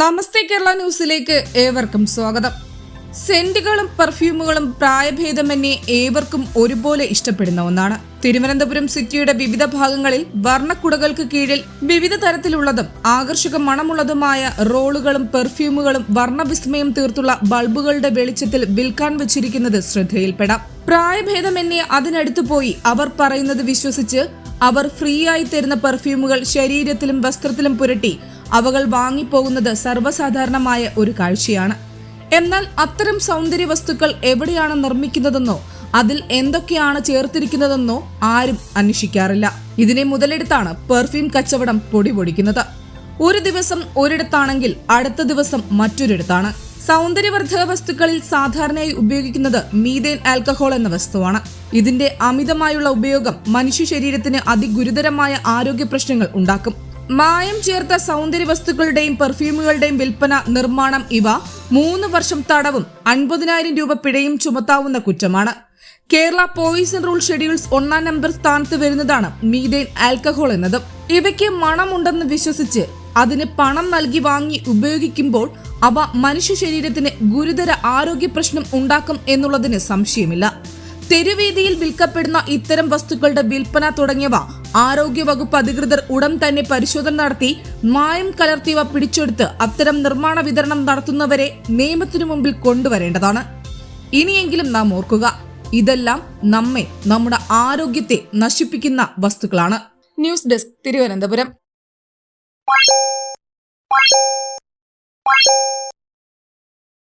നമസ്തേ കേരള ന്യൂസിലേക്ക് ഏവർക്കും സ്വാഗതം. സെന്റുകളും പെർഫ്യൂമുകളും പ്രായഭേദമന്യേ ഏവർക്കും ഒരുപോലെ ഇഷ്ടപ്പെടുന്ന ഒന്നാണ്. തിരുവനന്തപുരം സിറ്റിയുടെ വിവിധ ഭാഗങ്ങളിൽ വർണക്കുടകൾക്ക് കീഴിൽ വിവിധ തരത്തിലുള്ളതും ആകർഷക മണമുള്ളതുമായ റോളുകളും പെർഫ്യൂമുകളും വർണവിസ്മയം തീർത്തുള്ള ബൾബുകളുടെ വെളിച്ചത്തിൽ വിൽക്കാൻ വെച്ചിരിക്കുന്നത് ശ്രദ്ധയിൽപ്പെടാം. പ്രായഭേദമന്യേ അതിനടുത്തു പോയി അവർ പറയുന്നത് വിശ്വസിച്ച് അവർ ഫ്രീ ആയി തരുന്ന പെർഫ്യൂമുകൾ ശരീരത്തിലും വസ്ത്രത്തിലും പുരട്ടി അവകൾ വാങ്ങിപ്പോകുന്നത് സർവസാധാരണമായ ഒരു കാഴ്ചയാണ്. എന്നാൽ അത്തരം സൗന്ദര്യ വസ്തുക്കൾ എവിടെയാണ് നിർമ്മിക്കുന്നതെന്നോ അതിൽ എന്തൊക്കെയാണ് ചേർത്തിരിക്കുന്നതെന്നോ ആരും അന്വേഷിക്കാറില്ല. ഇതിനെ മുതലെടുത്താണ് പെർഫ്യൂം കച്ചവടം പൊടി പൊടിക്കുന്നത് ഒരു ദിവസം ഒരിടത്താണെങ്കിൽ അടുത്ത ദിവസം മറ്റൊരിടത്താണ്. സൗന്ദര്യവർദ്ധക വസ്തുക്കളിൽ സാധാരണയായി ഉപയോഗിക്കുന്നത് മീതേൻ ആൽക്കഹോൾ എന്ന വസ്തുവാണ്. ഇതിന്റെ അമിതമായുള്ള ഉപയോഗം മനുഷ്യ ശരീരത്തിന് അതിഗുരുതരമായ ആരോഗ്യ പ്രശ്നങ്ങൾ ഉണ്ടാക്കും. മായം ചേർത്ത സൗന്ദര്യ വസ്തുക്കളുടെയും പെർഫ്യൂമുകളുടെയും വിൽപ്പന നിർമ്മാണം ഇവ മൂന്ന് വർഷം തടവും അൻപതിനായിരം രൂപ പിഴയും ചുമത്താവുന്ന കുറ്റമാണ്. കേരള പോയിസൺ റൂൾ ഷെഡ്യൂൾസ് ഒന്നാം നമ്പർ സ്ഥാനത്ത് വരുന്നതാണ് മീതേൻ ആൽക്കഹോൾ എന്നതും. ഇവയ്ക്ക് മണമുണ്ടെന്ന് വിശ്വസിച്ച് അതിന് പണം നൽകി വാങ്ങി ഉപയോഗിക്കുമ്പോൾ അവ മനുഷ്യ ശരീരത്തിന് ഗുരുതര ആരോഗ്യ പ്രശ്നം ഉണ്ടാക്കും എന്നുള്ളതിന് സംശയമില്ല. തെരുവീതിയിൽ വിൽക്കപ്പെടുന്ന ഇത്തരം വസ്തുക്കളുടെ വിൽപ്പന തുടങ്ങിയവ ആരോഗ്യവകുപ്പ് അധികൃതർ ഉടൻ തന്നെ പരിശോധന നടത്തി മായം കലർത്തിയവ പിടിച്ചെടുത്ത് അത്തരം നിർമ്മാണ വിതരണം നടത്തുന്നവരെ നിയമത്തിനു മുമ്പിൽ കൊണ്ടുവരേണ്ടതാണ്. ഇനിയെങ്കിലും നാം ഓർക്കുക ഇതെല്ലാം നമ്മെ നമ്മുടെ ആരോഗ്യത്തെ നശിപ്പിക്കുന്ന വസ്തുക്കളാണ്. News desk Thiruvananthapuram.